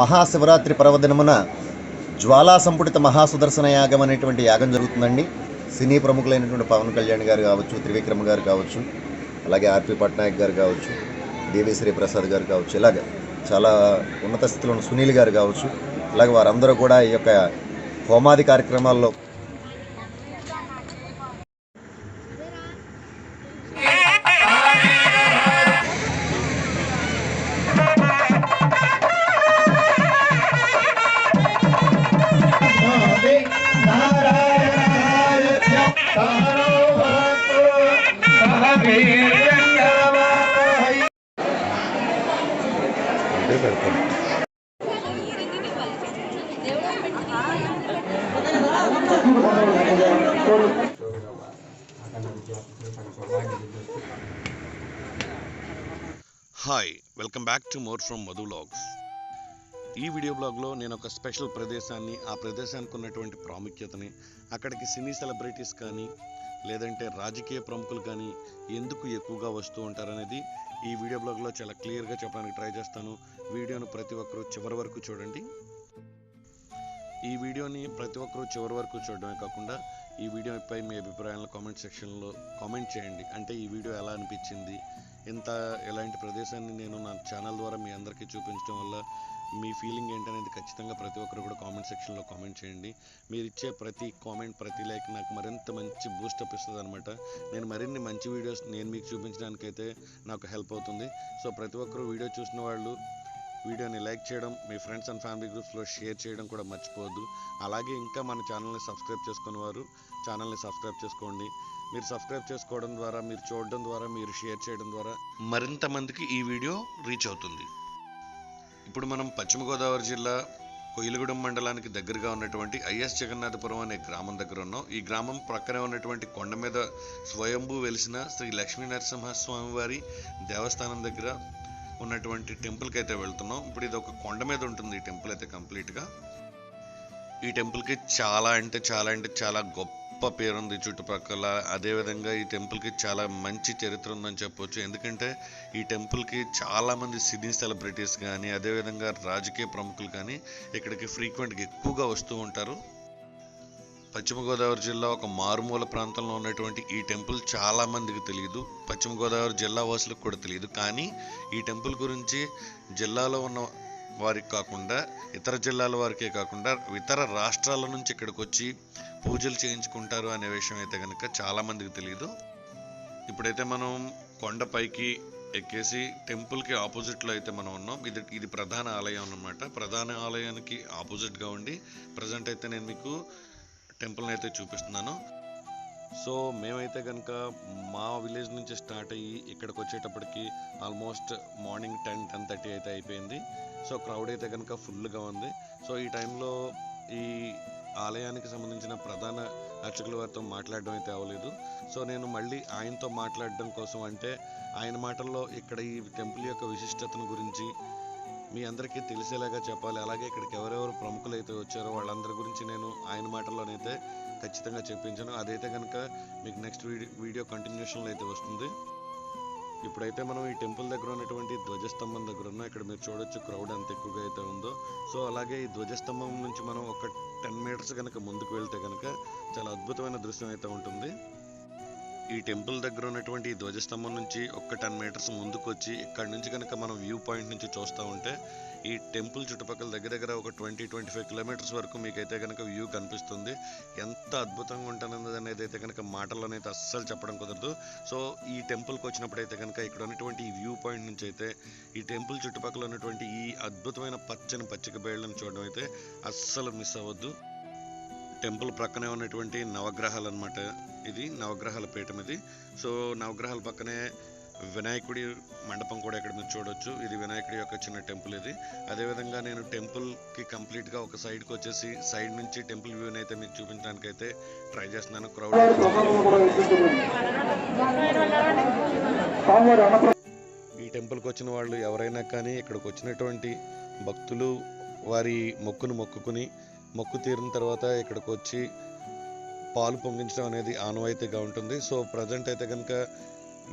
మహాశివరాత్రి పర్వదినమున జ్వాలా సంపుటిత మహాసుదర్శన యాగం అనేటువంటి యాగం జరుగుతుందండి. సినీ ప్రముఖులైనటువంటి పవన్ కళ్యాణ్ గారు కావచ్చు త్రివిక్రమ్ గారు కావచ్చు అలాగే ఆర్పి పట్నాయక్ గారు కావచ్చు దేవిశ్రీ ప్రసాద్ గారు కావచ్చు ఇలాగ చాలా ఉన్నత స్థితిలో ఉన్న సునీల్ గారు కావచ్చు ఇలాగ వారందరూ కూడా ఈ యొక్క హోమాది కార్యక్రమాల్లో to more from Madhu vlogs ఈ వీడియో బ్లాగ్లో నేను ఒక స్పెషల్ ప్రదేశాన్ని ఆ ప్రదేశానికి ఉన్నటువంటి ప్రాముఖ్యతని అక్కడికి సినీ సెలబ్రిటీస్ కానీ లేదంటే రాజకీయ ప్రముఖులు కానీ ఎందుకు ఎక్కువగా వస్తూ ఉంటారనేది ఈ వీడియో బ్లాగ్లో చాలా క్లియర్గా చెప్పడానికి ట్రై చేస్తాను. వీడియోను ప్రతి ఒక్కరూ చివరి వరకు చూడండి. ఈ వీడియోని ప్రతి ఒక్కరూ చివరి వరకు చూడడమే కాకుండా ఈ వీడియోపై మీ అభిప్రాయాలను కామెంట్ సెక్షన్లో కామెంట్ చేయండి. అంటే ఈ వీడియో ఎలా అనిపించింది? ఇంత ఎలాంటి ప్రదేశాన్ని నేను నా ఛానల్ ద్వారా మీ అందరికీ చూపించడం వల్ల మీ ఫీలింగ్ ఏంటనేది ఖచ్చితంగా ప్రతి ఒక్కరు కూడా కామెంట్ సెక్షన్లో కామెంట్ చేయండి. మీరు ఇచ్చే ప్రతి కామెంట్ ప్రతి లైక్ నాకు మరింత మంచి బూస్టప్ ఇస్తుంది అనమాట నేను మరిన్ని మంచి వీడియోస్ నేను మీకు చూపించడానికైతే నాకు హెల్ప్ అవుతుంది. సో ప్రతి ఒక్కరు వీడియో చూసిన వాళ్ళు వీడియోని లైక్ చేయడం మీ ఫ్రెండ్స్ అండ్ ఫ్యామిలీ గ్రూప్స్లో షేర్ చేయడం కూడా మర్చిపోవద్దు. అలాగే ఇంకా మన ఛానల్ని సబ్స్క్రైబ్ చేసుకున్న వారు ఛానల్ని సబ్స్క్రైబ్ చేసుకోండి. మీరు సబ్స్క్రైబ్ చేసుకోవడం ద్వారా మీరు చూడడం ద్వారా మీరు షేర్ చేయడం ద్వారా మరింత మందికి ఈ వీడియో రీచ్ అవుతుంది. ఇప్పుడు మనం పశ్చిమ గోదావరి జిల్లా కొయిలగూడెం మండలానికి దగ్గరగా ఉన్నటువంటి ఐఎస్ జగన్నాథపురం అనే గ్రామం దగ్గర ఉన్నాం. ఈ గ్రామం ప్రక్కనే ఉన్నటువంటి కొండ మీద స్వయంభూ వెలిసిన శ్రీ లక్ష్మీ నరసింహస్వామి వారి దేవస్థానం దగ్గర ఉన్నటువంటి టెంపుల్కి అయితే వెళ్తున్నాం. ఇప్పుడు ఇది ఒక కొండ మీద ఉంటుంది ఈ టెంపుల్ అయితే కంప్లీట్గా ఈ టెంపుల్కి చాలా అంటే చాలా అంటే చాలా గొప్ప పేరుంది చుట్టుపక్కల. అదేవిధంగా ఈ టెంపుల్కి చాలా మంచి చరిత్ర ఉందని చెప్పొచ్చు. ఎందుకంటే ఈ టెంపుల్కి చాలామంది సినీ సెలబ్రిటీస్ కానీ అదేవిధంగా రాజకీయ ప్రముఖులు కానీ ఇక్కడికి ఫ్రీక్వెంట్గా ఎక్కువగా వస్తూ ఉంటారు. పశ్చిమ గోదావరి జిల్లా ఒక మారుమూల ప్రాంతంలో ఉన్నటువంటి ఈ టెంపుల్ చాలా మందికి తెలియదు పశ్చిమ గోదావరి జిల్లా వాసులకు కూడా తెలియదు కానీ ఈ టెంపుల్ గురించి జిల్లాలో ఉన్న వారికి కాకుండా ఇతర జిల్లాల వారికే కాకుండా ఇతర రాష్ట్రాల నుంచి ఇక్కడికి వచ్చి పూజలు చేయించుకుంటారు అనే విషయం అయితే కనుక చాలా మందికి తెలియదు ఇప్పుడైతే మనం కొండపైకి ఎక్కేసి టెంపుల్కి ఆపోజిట్లో అయితే మనం ఉన్నాం. ఇది ఇది ప్రధాన ఆలయం అన్నమాట. ప్రధాన ఆలయానికి ఆపోజిట్గా ఉండి ప్రజెంట్ అయితే నేను మీకు టెంపుల్ని అయితే చూపిస్తున్నాను. సో మేమైతే కనుక మా విలేజ్ నుంచి స్టార్ట్ అయ్యి ఇక్కడికి వచ్చేటప్పటికి almost morning ten ten thirty అయితే అయిపోయింది. సో క్రౌడ్ అయితే కనుక ఫుల్గా ఉంది. సో ఈ టైంలో ఈ ఆలయానికి సంబంధించిన ప్రధాన అర్చకుల వారితో మాట్లాడడం అయితే అవ్వలేదు. సో నేను మళ్ళీ ఆయనతో మాట్లాడడం కోసం అంటే ఆయన మాటల్లో ఇక్కడ ఈ టెంపుల్ యొక్క విశిష్టతను గురించి మీ అందరికీ తెలిసేలాగా చెప్పాలి. అలాగే ఇక్కడికి ఎవరెవరు ప్రముఖులు అయితే వచ్చారో వాళ్ళందరి గురించి నేను ఆయన మాటల్లోనైతే ఖచ్చితంగా చెప్పించాను. అదైతే కనుక మీకు నెక్స్ట్ వీడియో వీడియో కంటిన్యూషన్లో అయితే వస్తుంది. ఇప్పుడైతే మనం ఈ టెంపుల్ దగ్గర ఉన్నటువంటి ధ్వజస్తంభం దగ్గర ఉన్నాం. ఇక్కడ మీరు చూడొచ్చు క్రౌడ్ ఎంత ఎక్కువగా అయితే ఉందో. సో అలాగే ఈ ధ్వజస్తంభం నుంచి మనం ఒక టెన్ మీటర్స్ కనుక ముందుకు వెళ్తే కనుక చాలా అద్భుతమైన దృశ్యం అయితే ఉంటుంది. ఈ టెంపుల్ దగ్గర ఉన్నటువంటి ఈ ధ్వజస్తంభం నుంచి ఒక టెన్ మీటర్స్ ముందుకు వచ్చి ఇక్కడ నుంచి కనుక మనం వ్యూ పాయింట్ నుంచి చూస్తూ ఉంటే ఈ టెంపుల్ చుట్టుపక్కల దగ్గర దగ్గర ఒక ట్వంటీ ట్వంటీ ఫైవ్ కిలోమీటర్స్ వరకు మీకైతే కనుక వ్యూ కనిపిస్తుంది. ఎంత అద్భుతంగా ఉంటుంది అనేది అయితే కనుక మాటల్లోనైతే అస్సలు చెప్పడం కుదరదు. సో ఈ టెంపుల్కి వచ్చినప్పుడు అయితే కనుక ఇక్కడ ఉన్నటువంటి ఈ వ్యూ పాయింట్ నుంచి అయితే ఈ టెంపుల్ చుట్టుపక్కల ఉన్నటువంటి ఈ అద్భుతమైన పచ్చని పచ్చిక బయళ్ళను చూడడం అయితే అస్సలు మిస్ అవ్వద్దు. టెంపుల్ ప్రక్కనే ఉన్నటువంటి నవగ్రహాలు అన్నమాట ఇది నవగ్రహాల పీఠం ఇది. సో నవగ్రహాల పక్కనే వినాయకుడి మండపం కూడా ఇక్కడ మీరు చూడొచ్చు. ఇది వినాయకుడి యొక్క చిన్న టెంపుల్ ఇది. అదేవిధంగా నేను టెంపుల్కి కంప్లీట్గా ఒక సైడ్కి వచ్చేసి సైడ్ నుంచి టెంపుల్ వ్యూని అయితే మీకు చూపించడానికి అయితే ట్రై చేస్తున్నాను. క్రౌడ్ ఈ టెంపుల్కి వచ్చిన వాళ్ళు ఎవరైనా కానీ ఇక్కడికి వచ్చినటువంటి భక్తులు వారి మొక్కును మొక్కుకుని మొక్కు తీరిన తర్వాత ఇక్కడికి వచ్చి పాలు పొంగించడం అనేది ఆనవాయితీగా ఉంటుంది. సో ప్రజెంట్ అయితే కనుక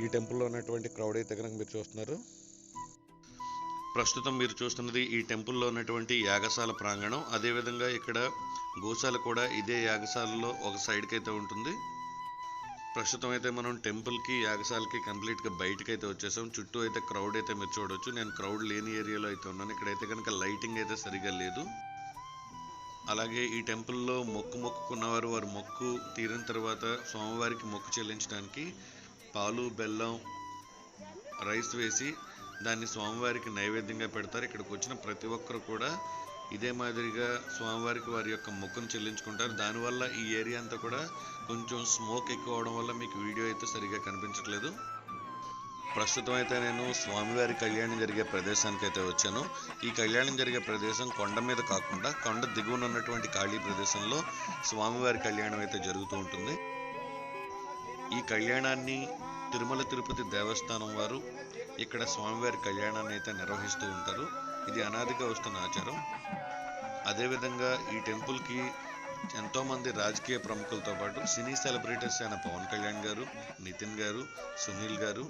ఈ టెంపుల్లో ఉన్నటువంటి క్రౌడ్ అయితే కనుక మీరు చూస్తున్నారు. ప్రస్తుతం మీరు చూస్తున్నది ఈ టెంపుల్లో ఉన్నటువంటి యాగశాల ప్రాంగణం. అదేవిధంగా ఇక్కడ గోశాల కూడా ఇదే యాగశాలలో ఒక సైడ్కి అయితే ఉంటుంది. ప్రస్తుతం అయితే మనం టెంపుల్కి యాగశాలకి కంప్లీట్గా బయటకి అయితే వచ్చేసాం. చుట్టూ అయితే క్రౌడ్ అయితే మీరు చూడవచ్చు నేను క్రౌడ్ లేని ఏరియాలో అయితే ఉన్నాను. ఇక్కడైతే కనుక లైటింగ్ అయితే సరిగా లేదు. అలాగే ఈ టెంపుల్లో మొక్కు మొక్కుకున్నవారు వారు మొక్కు తీరిన తర్వాత స్వామివారికి మొక్కు చెల్లించడానికి పాలు బెల్లం రైస్ వేసి దాన్ని స్వామివారికి నైవేద్యంగా పెడతారు. ఇక్కడికి వచ్చిన ప్రతి ఒక్కరు కూడా ఇదే మాదిరిగా స్వామివారికి వారి యొక్క మొక్కును చెల్లించుకుంటారు. దానివల్ల ఈ ఏరియా అంతా కూడా కొంచెం స్మోక్ ఎక్కువ అవడం వల్ల మీకు వీడియో అయితే సరిగా కనిపించట్లేదు. ప్రస్తుతం అయితే నేను స్వామివారి కళ్యాణం జరిగే ప్రదేశానికి అయితే వచ్చాను. ఈ కళ్యాణం జరిగే ప్రదేశం కొండ మీద కాకుండా కొండ దిగువన ఉన్నటువంటి ఖాళీ ప్రదేశంలో స్వామివారి కళ్యాణం అయితే జరుగుతూ ఉంటుంది. ఈ కళ్యాణాన్ని తిరుమల తిరుపతి దేవస్థానం వారు ఇక్కడ స్వామివారి కళ్యాణాన్ని అయితే నిర్వహిస్తూ ఉంటారు. ఇది అనాదిగా వస్తున్న ఆచారం. అదేవిధంగా ఈ టెంపుల్కి ఎంతోమంది రాజకీయ ప్రముఖులతో పాటు సినీ సెలబ్రిటీస్ అయిన పవన్ కళ్యాణ్ గారు నితిన్ గారు సునీల్ గారు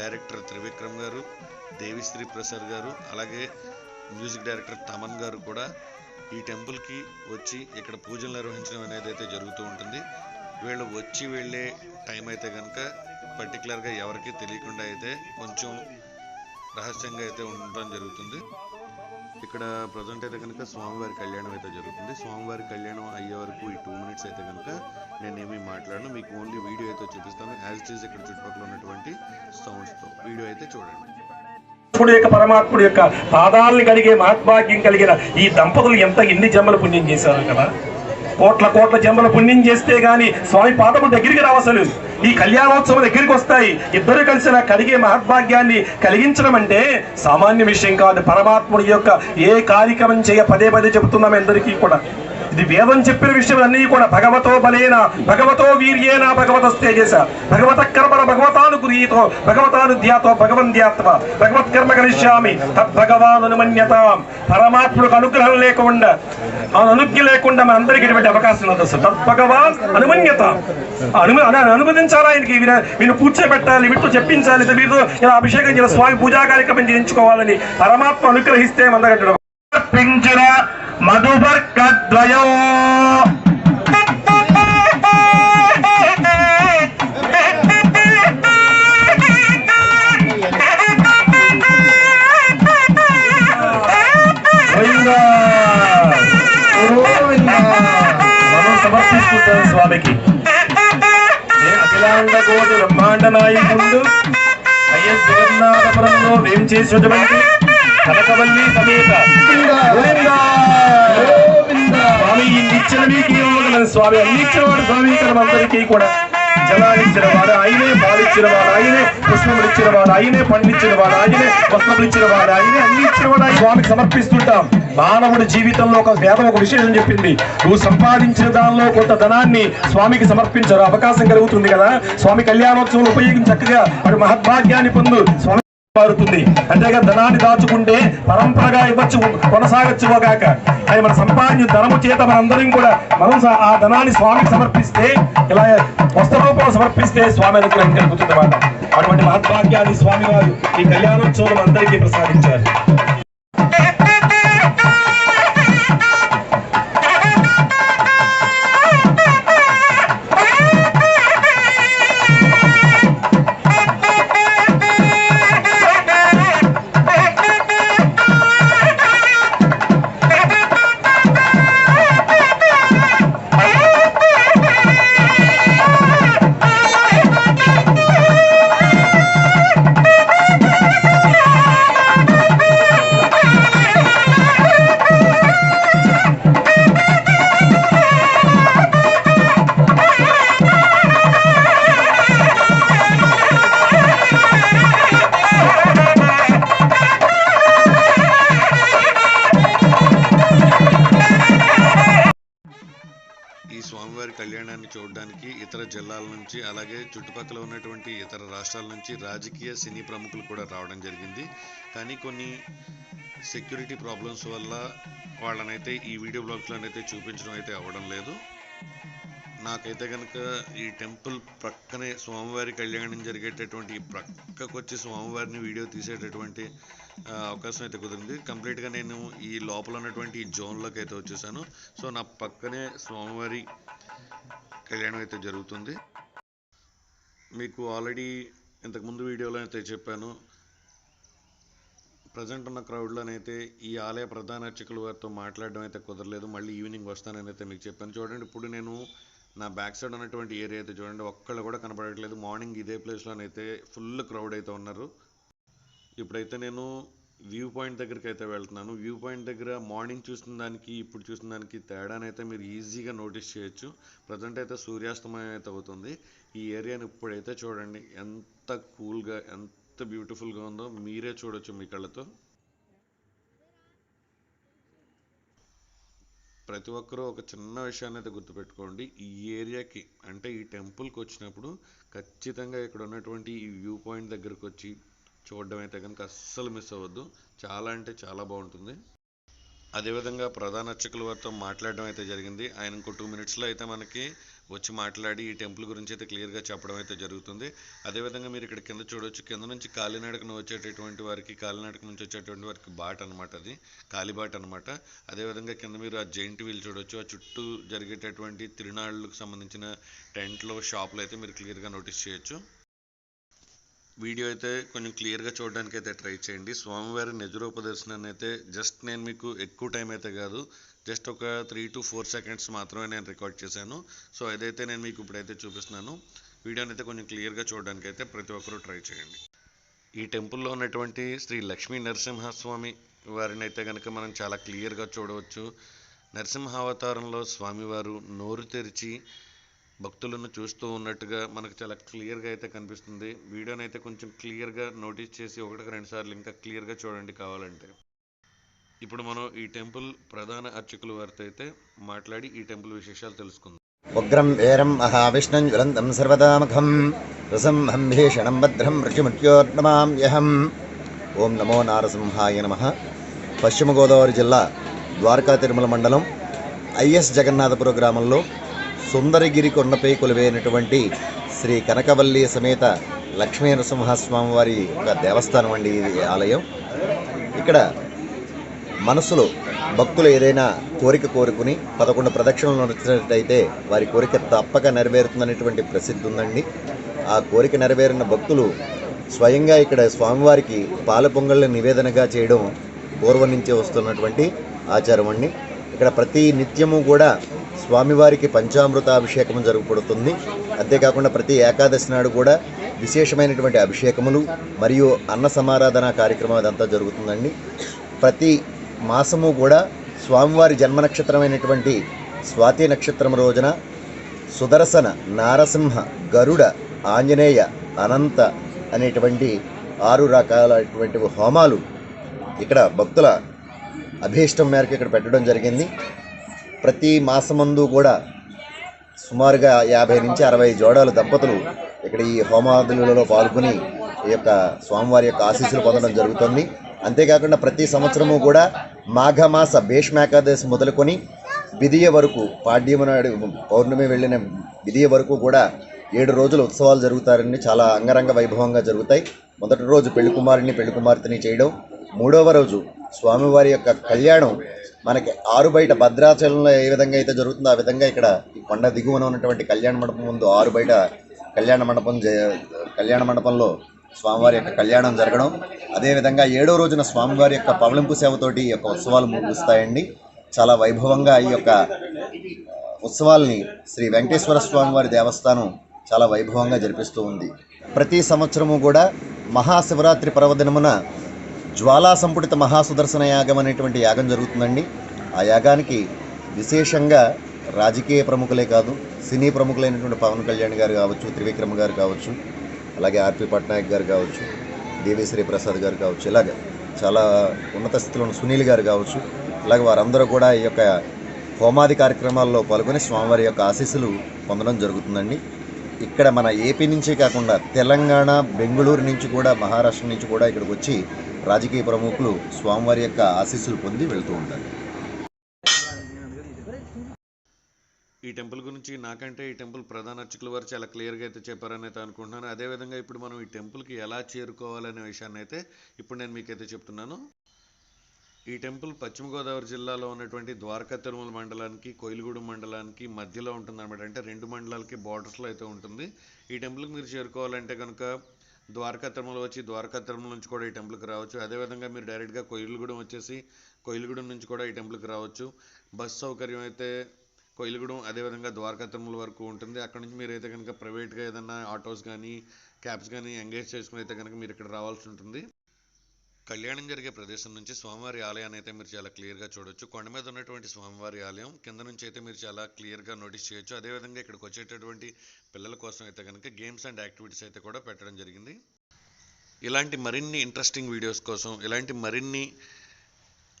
డైరెక్టర్ త్రివిక్రమ్ గారు దేవిశ్రీ ప్రసాద్ గారు అలాగే మ్యూజిక్ డైరెక్టర్ తమన్ గారు కూడా ఈ టెంపుల్కి వచ్చి ఇక్కడ పూజలు నిర్వహించడం అనేది అయితే జరుగుతూ ఉంటుంది. వీళ్ళు వచ్చి వెళ్ళే టైం అయితే కనుక పర్టికులర్గా ఎవరికి తెలియకుండా అయితే కొంచెం రహస్యంగా అయితే ఉండడం జరుగుతుంది. ఇక్కడ ప్రజెంట్ అయితే కనుక స్వామివారి కళ్యాణం అయితే జరుగుతుంది. స్వామివారి కళ్యాణం అయ్యే వరకు ఈ టూ మినిట్స్ అయితే కనుక నేనేమీ మాట్లాడను. మీకు ఓన్లీ వీడియో అయితే చూపిస్తాను. యాజ్ ఇట్ ఈస్ ఇక్కడ చుట్టుపక్కల ఉన్నటువంటి సౌండ్స్తో వీడియో అయితే చూడండి. పరమాత్ముడు యొక్క పరమాత్ముడు యొక్క పాదాలను కలిగే మహద్భాగ్యం కలిగిన ఈ దంపతులు ఎంత ఎన్ని జన్మల పుణ్యం చేశారు కదా. కోట్ల కోట్ల జన్మల పుణ్యం చేస్తే గాని స్వామి పాదము దగ్గరికి రావు అసలు. ఈ కళ్యాణోత్సవం దగ్గరికి వస్తాయి. ఇద్దరు కలిసిన కలిగే మహద్భాగ్యాన్ని కలిగించడం అంటే సామాన్య విషయం కాదు. పరమాత్ముడి యొక్క ఏ కార్యక్రమం చేయ పదే పదే చెబుతున్నాం అందరికీ కూడా. వేదం చెప్పిన విషయం అన్నీ కూడా భగవతో బలేన భగవతో వీర్యేన భగవత తేజస భగవత కర్మల భగవతాను గురీతో భగవతాను ధ్యాతో భగవన్ ధ్యాత్వ భగవత్ కర్మ కలిష్యామి తద్భగవాన్ అనుమన్యత. పరమాత్ముడికి అనుగ్రహం లేకుండా ఆ అనుజ్ఞ లేకుండా మన అందరికీ ఇటువంటి అవకాశం ఉండదు అసలు తద్భగవాన్ అనుమన్యత. అను అను- అనుమతించాలా ఆయనకి? వీరు వీళ్ళు కూర్చోబెట్టాలి వీటితో చెప్పించాలి వీరితో ఇలా అభిషేకం చేయాలి స్వామి పూజా కార్యక్రమం చేయించుకోవాలని పరమాత్మ అనుగ్రహిస్తే మన దగ్గర మధుబర్కద్వయో గోవిందా. స్వామికి. అఖిలాండ కోటి బ్రహ్మాండ నాయకుడు. వైఎస్ జగన్నాథపురంలో వేం చేసినటువంటి కనకవల్లి సమేత. గోవిందా. స్వామి అన్ని వాడు స్వామి ఇక్కడ అందరికీ కూడా జలాలిచ్చిన వాడు ఆయనే పాలిచ్చిన వాడు ఆయనే పుష్పములు ఇచ్చిన వాడు ఆయనే పండించిన వాడు ఆయనే వస్త్రములు ఇచ్చిన వాడు ఆయనే అన్ని ఇచ్చిన వాడు ఆయన. స్వామికి సమర్పిస్తుంటాం. మానవుడి జీవితంలో ఒక వేదం ఒక విశేషం చెప్పింది. నువ్వు సంపాదించిన దానిలో కొంత ధనాన్ని స్వామికి సమర్పించారు? అవకాశం కలుగుతుంది కదా? స్వామి కళ్యాణోత్సవం ఉపయోగించక్కగా. చక్కగా మహద్భాగ్యాన్ని పొందు. స్వామి మారుతుంది అంతేగా ధనాన్ని దాచుకుంటే పరంపరగా ఇవ్వచ్చు కొనసాగచ్చు గాక అది మన సంపాదించిన ధనము చేత మనందరం కూడా మనం ఆ ధనాన్ని స్వామికి సమర్పిస్తే ఇలా వస్త్ర రూపంలో సమర్పిస్తే స్వామి అనుగ్రహం కలుగుతుంది అన్నమాట. అటువంటి మహద్భాగ్యాన్ని స్వామి వారు ఈ కళ్యాణోత్సవం అందరికీ ప్రసాదించారు. స్వామివారి కళ్యాణాన్ని చూడడానికి ఇతర జిల్లాల నుంచి అలాగే చుట్టుపక్కల ఉన్నటువంటి ఇతర రాష్ట్రాల నుంచి రాజకీయ సినీ ప్రముఖులు కూడా రావడం జరిగింది. కానీ కొన్ని సెక్యూరిటీ ప్రాబ్లమ్స్ వల్ల వాళ్ళనైతే ఈ వీడియో బ్లాగ్స్లోనైతే చూపించడం అయితే అవ్వడం లేదు. నాకైతే కనుక ఈ టెంపుల్ ప్రక్కనే స్వామివారి కళ్యాణం జరిగేటటువంటి ప్రక్కకొచ్చి స్వామివారిని వీడియో తీసేటటువంటి అవకాశం అయితే కుదిరింది. కంప్లీట్గా నేను ఈ లోపల ఉన్నటువంటి ఈ జోన్లోకి అయితే వచ్చేసాను. సో నా పక్కనే స్వామివారి కళ్యాణం అయితే జరుగుతుంది. మీకు ఆల్రెడీ ఇంతకుముందు వీడియోలో అయితే చెప్పాను. ప్రజెంట్ ఉన్న క్రౌడ్లోనైతే ఈ ఆలయ ప్రధాన అర్చకుల వారితో మాట్లాడడం అయితే కుదరలేదు. మళ్ళీ ఈవినింగ్ వస్తానని అయితే మీకు చెప్పాను. చూడండి ఇప్పుడు నేను నా బ్యాక్ సైడ్ ఉన్నటువంటి ఏరియా అయితే చూడండి ఒక్కళ్ళు కూడా కనపడట్లేదు. మార్నింగ్ ఇదే ప్లేస్లోనైతే ఫుల్ క్రౌడ్ అయితే ఉన్నారు. ఇప్పుడైతే నేను వ్యూ పాయింట్ దగ్గరికి అయితే వెళ్తున్నాను. వ్యూ పాయింట్ దగ్గర మార్నింగ్ చూసిన దానికి ఇప్పుడు చూసిన దానికి తేడానైతే మీరు ఈజీగా నోటీస్ చేయొచ్చు. ప్రజెంట్ అయితే సూర్యాస్తమయం అయితే అవుతుంది. ఈ ఏరియాని ఇప్పుడైతే చూడండి. ఎంత కూల్గా ఎంత బ్యూటిఫుల్గా ఉందో మీరే చూడొచ్చు మీ కళ్ళతో. ప్రతి ఒక్కరూ ఒక చిన్న విషయాన్ని అయితే గుర్తుపెట్టుకోండి. ఈ ఏరియాకి అంటే ఈ టెంపుల్కి వచ్చినప్పుడు ఖచ్చితంగా ఇక్కడ ఉన్నటువంటి ఈ వ్యూ పాయింట్ దగ్గరకు వచ్చి చూడడం అయితే కనుక అస్సలు మిస్ అవ్వద్దు. చాలా అంటే చాలా బాగుంటుంది. అదేవిధంగా ప్రధాన అర్చకుల వారితో మాట్లాడడం అయితే జరిగింది. ఆయన ఇంకో టూ మినిట్స్లో అయితే మనకి వచ్చి మాట్లాడి ఈ టెంపుల్ గురించి అయితే క్లియర్గా చెప్పడం అయితే జరుగుతుంది. అదేవిధంగా మీరు ఇక్కడ కింద చూడొచ్చు. కింద నుంచి కాలినడకన వచ్చేటటువంటి వారికి కాలినడక నుంచి వచ్చేటటువంటి వారికి బాట అనమాట అది. కాలిబాట్ అనమాట అదేవిధంగా కింద మీరు ఆ జైంట్ వీల్ చూడొచ్చు. ఆ చుట్టూ జరిగేటటువంటి తిరునాళ్ళకు సంబంధించిన టెంట్లో షాపులు అయితే మీరు క్లియర్గా నోటీస్ చేయొచ్చు. వీడియో అయితే కొంచెం క్లియర్గా చూడడానికి అయితే ట్రై చేయండి. స్వామివారి నిజరూపదర్శనాన్ని అయితే జస్ట్ నేను మీకు ఎక్కువ టైం అయితే కాదు జస్ట్ ఒక త్రీ టు ఫోర్ సెకండ్స్ మాత్రమే నేను రికార్డ్ చేశాను. సో అదైతే నేను మీకు ఇప్పుడైతే చూపిస్తున్నాను. వీడియోని అయితే కొంచెం క్లియర్గా చూడడానికి అయితే ప్రతి ఒక్కరూ ట్రై చేయండి. ఈ టెంపుల్లో ఉన్నటువంటి శ్రీ లక్ష్మీ నరసింహస్వామి వారిని అయితే కనుక మనం చాలా క్లియర్గా చూడవచ్చు. నరసింహావతారంలో స్వామివారు నోరు తెరిచి భక్తులను చూస్తూ ఉన్నట్టుగా మనకు చాలా క్లియర్గా అయితే కనిపిస్తుంది. వీడియోని అయితే కొంచెం క్లియర్గా నోటీస్ చేసి ఒకటికి రెండు సార్లు ఇంకా క్లియర్గా చూడండి కావాలంటే. ఇప్పుడు మనం ఈ టెంపుల్ ప్రధాన అర్చకుల వారితో అయితే మాట్లాడి ఈ టెంపుల్ విశేషాలు తెలుసుకుందాం. ఉగ్రం వేరం మహావిష్ణం జ్వలంతం రసం హంభే భీషణం భద్రం ఋషిమృత్యోర్నమామ్యహం ఓం నమో నారసింహాయ నమ. పశ్చిమ గోదావరి జిల్లా ద్వారకా తిరుమల మండలం ఐఎస్ జగన్నాథపుర గ్రామంలో సుందరగిరి కొండపై కొలువైనటువంటి శ్రీ కనకవల్లి సమేత లక్ష్మీ నరసింహస్వామి వారి ఒక దేవస్థానం అండి ఇది ఆలయం. ఇక్కడ మనసులో భక్తులు ఏదైనా కోరిక కోరుకుని పదకొండు ప్రదక్షిణలు నడిచినట్టయితే వారి కోరిక తప్పక నెరవేరుతుందనేటువంటి ప్రసిద్ధి ఉందండి. ఆ కోరిక నెరవేరిన భక్తులు స్వయంగా ఇక్కడ స్వామివారికి పాల పొంగళ్ళ నివేదనగా చేయడం పూర్వం నుంచే వస్తున్నటువంటి ఆచారం అండి. ఇక్కడ ప్రతి నిత్యము కూడా స్వామివారికి పంచామృత అభిషేకం జరుగుపడుతుంది. అంతేకాకుండా ప్రతి ఏకాదశి నాడు కూడా విశేషమైనటువంటి అభిషేకములు మరియు అన్న సమారాధన కార్యక్రమం అదంతా జరుగుతుందండి. ప్రతి మాసము కూడా స్వామివారి జన్మ నక్షత్రమైనటువంటి స్వాతి నక్షత్రం రోజున సుదర్శన నారసింహ గరుడ ఆంజనేయ అనంత అనేటువంటి ఆరు రకాలైనటువంటి హోమాలు ఇక్కడ భక్తుల అభీష్టం మేరకు ఇక్కడ పెట్టడం జరిగింది. ప్రతి మాసమందు కూడా సుమారుగా యాభై నుంచి అరవై జోడాల దంపతులు ఇక్కడ ఈ హోమాదులలో పాల్గొని ఈ యొక్క స్వామివారి యొక్క ఆశీస్సులు పొందడం జరుగుతుంది. అంతేకాకుండా ప్రతి సంవత్సరము కూడా మాఘమాస భీష్మేకాదశి మొదలుకొని విధియ వరకు పాడ్యము నాడు పౌర్ణమి వెళ్ళిన విధియ వరకు కూడా ఏడు రోజులు ఉత్సవాలు జరుగుతారని చాలా అంగరంగ వైభవంగా జరుగుతాయి. మొదటి రోజు పెళ్ళి కుమారుని పెళ్ళి కుమార్తెని చేయడం మూడవ రోజు స్వామివారి యొక్క కళ్యాణం మనకి ఆరు బయట భద్రాచలంలో ఏ విధంగా అయితే జరుగుతుందో ఆ విధంగా ఇక్కడ ఈ కొండ దిగువన ఉన్నటువంటి కళ్యాణ మండపం ముందు ఆరు బయట కళ్యాణ మండపం జ- కళ్యాణ మండపంలో స్వామివారి యొక్క కళ్యాణం జరగడం. అదేవిధంగా ఏడో రోజున స్వామివారి యొక్క పవళింపు సేవతోటి ఈ యొక్క ఉత్సవాలు ముగుస్తాయండి. చాలా వైభవంగా ఈ యొక్క ఉత్సవాల్ని శ్రీ వెంకటేశ్వర స్వామివారి దేవస్థానం చాలా వైభవంగా జరిపిస్తూ ఉంది. ప్రతి సంవత్సరము కూడా మహాశివరాత్రి పర్వదినమున జ్వాలా సంపుటిత మహాసుదర్శన యాగం అనేటువంటి యాగం జరుగుతుందండి. ఆ యాగానికి విశేషంగా రాజకీయ ప్రముఖులే కాదు సినీ ప్రముఖులైనటువంటి పవన్ కళ్యాణ్ గారు కావచ్చు త్రివిక్రమ్ గారు కావచ్చు అలాగే ఆర్పి పట్నాయక్ గారు కావచ్చు దేవిశ్రీ ప్రసాద్ గారు కావచ్చు ఇలాగ చాలా ఉన్నత స్థితిలో ఉన్న సునీల్ గారు కావచ్చు ఇలాగ వారందరూ కూడా ఈ యొక్క హోమాది కార్యక్రమాల్లో పాల్గొని స్వామివారి యొక్క ఆశీస్సులు పొందడం జరుగుతుందండి. ఇక్కడ మన ఏపీ నుంచే కాకుండా తెలంగాణ బెంగళూరు నుంచి కూడా మహారాష్ట్ర నుంచి కూడా ఇక్కడికి వచ్చి రాజకీయ ప్రముఖులు స్వామివారి యొక్క ఆశీస్సులు పొంది వెళ్తూ ఉంటారు. ఈ టెంపుల్ గురించి నాకంటే ఈ టెంపుల్ ప్రధాన అర్చకుల వారు చాలా క్లియర్గా అయితే చెప్పారని అయితే అనుకుంటున్నాను. అదేవిధంగా ఇప్పుడు మనం ఈ టెంపుల్కి ఎలా చేరుకోవాలనే విషయాన్ని అయితే ఇప్పుడు నేను మీకైతే చెప్తున్నాను. ఈ టెంపుల్ పశ్చిమ గోదావరి జిల్లాలో ఉన్నటువంటి ద్వారకా తిరుమల మండలానికి కోయిలగూడెం మండలానికి మధ్యలో ఉంటుంది అనమాట అంటే రెండు మండలాలకి బార్డర్స్లో అయితే ఉంటుంది. ఈ టెంపుల్కి మీరు చేరుకోవాలంటే కనుక ద్వారకా తిరుమల వచ్చి ద్వారకా తిరుమల నుంచి కూడా ఈ టెంపుల్కి రావచ్చు. అదేవిధంగా మీరు డైరెక్ట్గా కోయిలగూడెం వచ్చేసి కోయిలగూడెం నుంచి కూడా ఈ టెంపుల్కి రావచ్చు. బస్ సౌకర్యం అయితే కోయిలగూడెం అదేవిధంగా ద్వారకా తిరుమల వరకు ఉంటుంది. అక్కడ నుంచి మీరు అయితే కనుక ప్రైవేట్గా ఏదైనా ఆటోస్ కానీ క్యాబ్స్ కానీ ఎంగేజ్ చేసుకుని అయితే కనుక మీరు ఇక్కడ రావాల్సి ఉంటుంది. కళ్యాణం జరిగే ప్రదేశం నుంచి స్వామివారి ఆలయాన్ని అయితే మీరు చాలా క్లియర్గా చూడొచ్చు. కొండ మీద ఉన్నటువంటి స్వామివారి ఆలయం కింద నుంచి అయితే మీరు చాలా క్లియర్గా నోటీస్ చేయొచ్చు. అదేవిధంగా ఇక్కడికి వచ్చేటటువంటి పిల్లల కోసం అయితే కనుక గేమ్స్ అండ్ యాక్టివిటీస్ అయితే కూడా పెట్టడం జరిగింది. ఇలాంటి మరిన్ని ఇంట్రెస్టింగ్ వీడియోస్ కోసం ఇలాంటి మరిన్ని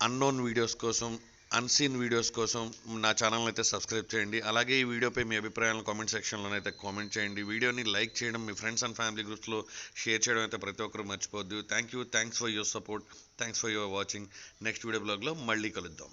అన్నోన్ వీడియోస్ కోసం అన్సీన్ వీడియోస్ కోసం నా ఛానల్ అయితే సబ్స్క్రైబ్ చేయండి. అలాగే ఈ వీడియోపై మీ అభిప్రాయాలను కామెంట్ సెక్షన్లో అయితే కామెంట్ చేయండి. వీడియోని లైక్ చేయడం మీ ఫ్రెండ్స్ అండ్ ఫ్యామిలీ గ్రూప్స్లో షేర్ చేయడం అయితే ప్రతి ఒక్కరు మర్చిపోద్దు thank you thanks for your support thanks for your watching next video బ్లాగ్లో మళ్ళీ కలుద్దాం.